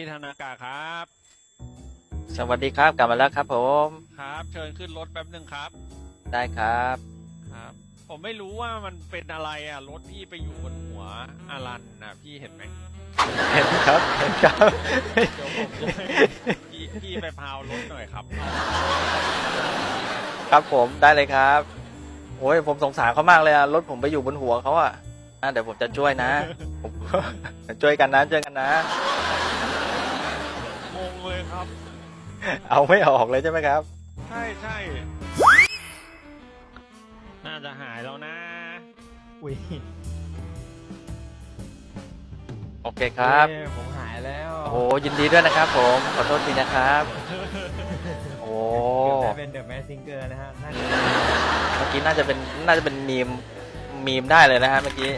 พี่ธนากาครับ สวัสดีครับกลับมาแล้วครับผมครับ เชิญขึ้นรถแป๊บหนึ่งครับ ได้ครับครับ ผมไม่รู้ว่ามันเป็นอะไรอะรถพี่ไปอยู่บนหัวอารันนะพี่เห็นไหมเห็นครับเห็นครับ เดี๋ยวผมจะให้พี่พี่ไปพาวรถหน่อยครับ ครับผมได้เลยครับโอ้ยผมสงสารเขามากเลยอะรถผมไปอยู่บนหัวเขาอะอะเดี๋ยวผมจะช่วยนะผม ช่วยกันนะช่วยกันนะงง เลยครับ เอาไม่ออกเลยใช่ไหมครับ ใช่ใช่น่าจะหายแล้วนะ อุ้ยโอเคครับเอ้ยผมหายแล้วโอ้โหยินดีด้วยนะครับผม ขอโทษทีนะครับ โอ้เกือบได้เป็นเดอะแมสซิงเกอร์นะฮะน่าจะเมื่อกี้น่าจะเป็นน่าจะเป็นมีมมีมได้เลยนะฮะเมื่อกี้